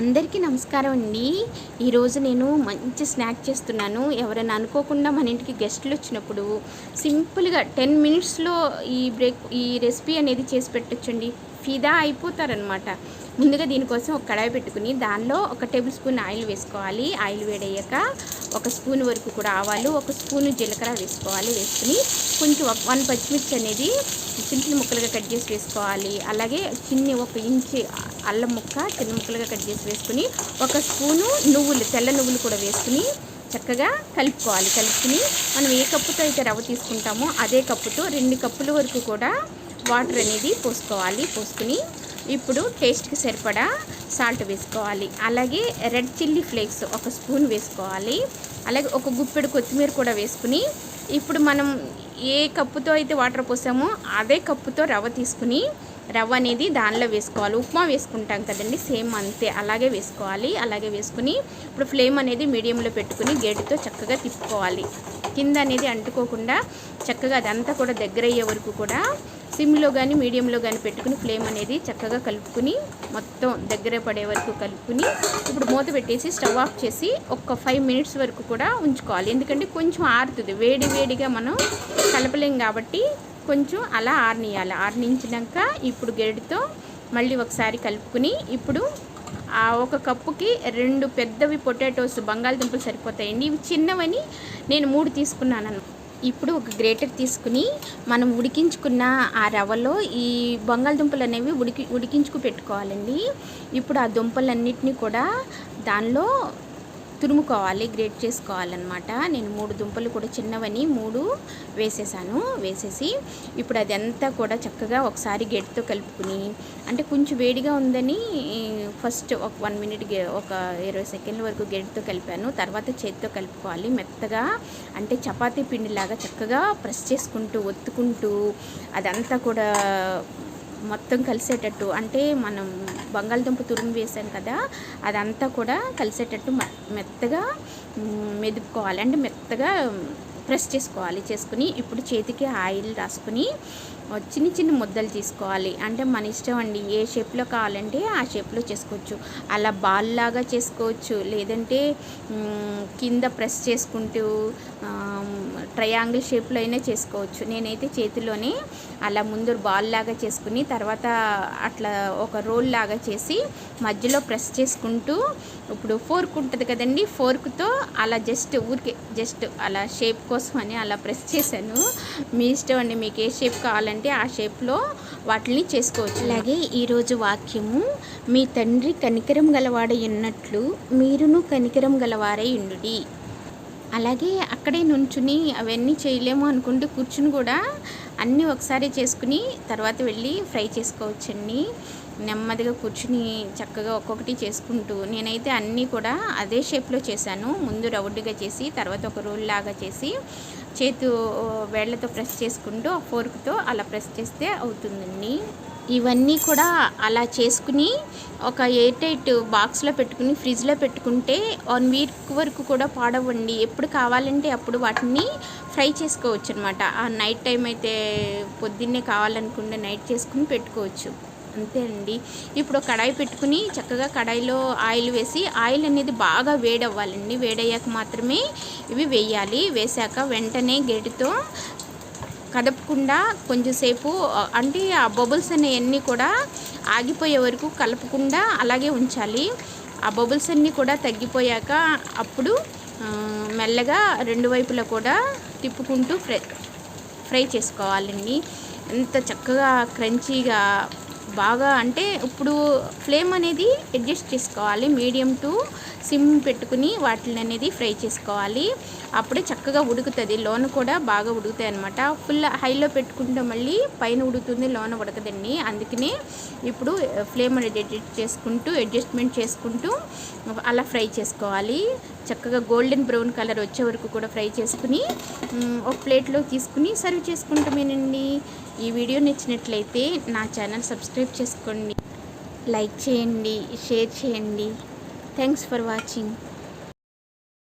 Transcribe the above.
అందరికీ నమస్కారం అండి. ఈరోజు నేను మంచి స్నాక్ చేస్తున్నాను. ఎవరైనా అనుకోకుండా మన ఇంటికి గెస్ట్లు వచ్చినప్పుడు సింపుల్గా టెన్ మినిట్స్లో ఈ బ్రేక్ ఈ రెసిపీ అనేది చేసి పెట్టొచ్చండి. ఫిదా అయిపోతారనమాట ముందుగా దీనికోసం ఒక కడాయి పెట్టుకుని దానిలో ఒక టేబుల్ స్పూన్ ఆయిల్ వేసుకోవాలి. ఆయిల్ వేడయ్యాక ఒక స్పూన్ వరకు కూడా ఆవాలు ఒక స్పూన్ జీలకర్ర వేసుకోవాలి వేసుకుని కొంచెం వన్ పచ్చిమిర్చి అనేది చిన్న చిన్న ముక్కలుగా కట్ చేసి వేసుకోవాలి. అలాగే చిన్ని ఒక ఇంచి అల్లం ముక్క చిన్న ముక్కలుగా కట్ చేసి వేసుకుని ఒక స్పూను నువ్వులు తెల్ల నువ్వులు కూడా వేసుకుని చక్కగా కలుపుకోవాలి. కలుపుకుని మనం ఏ కప్పుతో అయితే రవ్వ తీసుకుంటామో అదే కప్పుతో రెండు కప్పుల వరకు కూడా వాటర్ అనేది పోసుకోవాలి. పోసుకుని ఇప్పుడు టేస్ట్కి సరిపడా సాల్ట్ వేసుకోవాలి. అలాగే రెడ్ చిల్లీ ఫ్లేక్స్ ఒక స్పూన్ వేసుకోవాలి. అలాగే ఒక గుప్పెడు కొత్తిమీర కూడా వేసుకుని ఇప్పుడు మనం ఏ కప్పుతో అయితే వాటర్ పోసామో అదే కప్పుతో రవ్వ తీసుకుని రవ్వ అనేది దానిలో వేసుకోవాలి. ఉప్మా వేసుకుంటాం కదండి సేమ్ అంతే. అలాగే వేసుకోవాలి. అలాగే వేసుకుని ఇప్పుడు ఫ్లేమ్ అనేది మీడియంలో పెట్టుకుని గేటుతో చక్కగా తిప్పుకోవాలి. కింద అనేది అంటుకోకుండా చక్కగా అదంతా కూడా దగ్గర అయ్యే వరకు కూడా సిమ్లో కానీ మీడియంలో కానీ పెట్టుకుని ఫ్లేమ్ అనేది చక్కగా కలుపుకుని మొత్తం దగ్గర పడే వరకు కలుపుకుని ఇప్పుడు మూత పెట్టేసి స్టవ్ ఆఫ్ చేసి ఒక ఫైవ్ మినిట్స్ వరకు కూడా ఉంచుకోవాలి. ఎందుకంటే కొంచెం ఆరుతుంది. వేడి వేడిగా మనం కలపలేం కాబట్టి కొంచెం అలా ఆరనియాలి ఆరనించినాక ఇప్పుడు గెరటితో మళ్ళీ ఒకసారి కలుపుకుని ఇప్పుడు ఆ ఒక కప్పుకి రెండు పెద్దవి పొటాటోస్ బంగాళదుంపలు సరిపోతాయండి. ఇవి చిన్నవని నేను మూడు తీసుకున్నాను ఇప్పుడు ఒక గ్రేటర్ తీసుకుని మనం ఉడికించుకున్న ఆ రవ్వలో ఈ బంగాళదుంపలు అనేవి ఉడికి ఉడికించుకు పెట్టుకోవాలండి. ఇప్పుడు ఆ దుంపలన్నిటినీ కూడా దానిలో తురుముకోవాలి గ్రేట్ చేసుకోవాలన్నమాట. నేను మూడు దుంపలు కూడా చిన్నవని మూడు వేసేసాను వేసేసి ఇప్పుడు అదంతా కూడా చక్కగా ఒకసారి గేట్తో కలుపుకుని అంటే కొంచెం వేడిగా ఉందని ఫస్ట్ ఒక వన్ మినిట్ ఒక ఇరవై సెకండ్ల వరకు గెట్తో కలిపాను. తర్వాత చేతితో కలుపుకోవాలి మెత్తగా అంటే చపాతీ పిండిలాగా చక్కగా ప్రెస్ చేసుకుంటూ ఒత్తుకుంటూ అదంతా కూడా మొత్తం కలిసేటట్టు అంటే మనం బంగాళదుంప తురుము వేసాం కదా అదంతా కూడా కలిసేటట్టు మెత్తగా మెదుపుకోవాలి. అంటే మెత్తగా ప్రెస్ చేసుకోవాలి చేసుకుని ఇప్పుడు చేతికి ఆయిల్ రాసుకుని చిన్న చిన్న ముద్దలు తీసుకోవాలి. అంటే మన ఇష్టం అండి ఏ షేప్లో కావాలంటే ఆ షేప్లో చేసుకోవచ్చు. అలా బాల్ లాగా చేసుకోవచ్చు. లేదంటే కింద ప్రెస్ చేసుకుంటూ ట్రయాంగిల్ షేప్లో అయినా చేసుకోవచ్చు. నేనైతే చేతిలోనే అలా ముందు బాల్ లాగా చేసుకుని తర్వాత అట్లా ఒక రోల్ లాగా చేసి మధ్యలో ప్రెస్ చేసుకుంటూ ఇప్పుడు ఫోర్క్ ఉంటుంది కదండి ఫోర్క్తో అలా జస్ట్ ఊరికే జస్ట్ అలా షేప్ కోసం అని అలా ప్రెస్ చేశాను. మీ ఇష్టం అండి మీకు ఏ షేప్ కావాలంటే ఆ షేప్లో వాటిని చేసుకోవచ్చు. అలాగే ఈరోజు వాక్యము మీ తండ్రి కనికరం గలవాడై ఉన్నట్లు మీరును కనికరం గలవారై ఉండుడి. అలాగే అక్కడే నుంచుని అవన్నీ చేయలేము అనుకుంటే కూర్చుని కూడా అన్నీ ఒకసారి చేసుకుని తర్వాత వెళ్ళి ఫ్రై చేసుకోవచ్చండి. నెమ్మదిగా కూర్చుని చక్కగా ఒక్కొక్కటి చేసుకుంటూ నేనైతే అన్నీ కూడా అదే షేప్లో చేశాను. ముందు రౌండ్గా చేసి తర్వాత ఒక రోల్ లాగా చేసి చేతు వేళ్ళతో ప్రెస్ చేసుకుంటూ ఆ ఫోర్క్తో అలా ప్రెస్ చేస్తే అవుతుందండి. ఇవన్నీ కూడా అలా చేసుకుని ఒక ఎయిర్ టైట్ బాక్స్లో పెట్టుకుని ఫ్రిడ్జ్లో పెట్టుకుంటే వన్ వీక్ వరకు కూడా పాడవండి. ఎప్పుడు కావాలంటే అప్పుడు వాటిని ఫ్రై చేసుకోవచ్చు అనమాట ఆ నైట్ టైం అయితే పొద్దున్నే కావాలనుకుంటే నైట్ చేసుకుని పెట్టుకోవచ్చు. అంతే అండి. ఇప్పుడు కడాయి పెట్టుకుని చక్కగా కడాయిలో ఆయిల్ వేసి ఆయిల్ అనేది బాగా వేడవ్వాలండి. వేడయ్యాక మాత్రమే ఇవి వేయాలి. వేసాక వెంటనే గెటితో కదపకుండా కొంచెంసేపు అంటే ఆ బబుల్స్ అనేవన్నీ కూడా ఆగిపోయే వరకు కలపకుండా అలాగే ఉంచాలి. ఆ బబుల్స్ అన్నీ కూడా తగ్గిపోయాక అప్పుడు మెల్లగా రెండు వైపులా కూడా తిప్పుకుంటూ ఫ్రై ఫ్రై చేసుకోవాలండి. ఎంత చక్కగా క్రంచీగా బాగా అంటే ఇప్పుడు ఫ్లేమ్ అనేది అడ్జస్ట్ చేసుకోవాలి. మీడియం టు సిమ్ పెట్టుకుని వాటిని అనేది ఫ్రై చేసుకోవాలి. అప్పుడే చక్కగా ఉడుకుతుంది. లోన కూడా బాగా ఉడుకుతాయి అనమాట ఫుల్ హైలో పెట్టుకుంటే మళ్ళీ పైన ఉడుకుతుంది లోన ఉడకదండి. అందుకనే ఇప్పుడు ఫ్లేమ్ అనేది అడ్జస్ట్ చేసుకుంటూ అడ్జస్ట్మెంట్ చేసుకుంటూ అలా ఫ్రై చేసుకోవాలి. చక్కగా గోల్డెన్ బ్రౌన్ కలర్ వచ్చే వరకు కూడా ఫ్రై చేసుకుని ఒక ప్లేట్లో తీసుకుని సర్వ్ చేసుకుంటామేనండి. ఈ వీడియో నచ్చినట్లయితే నా ఛానల్ సబ్స్క్రైబ్ చేసుకోండి. లైక్ చేయండి షేర్ చేయండి. Thanks for watching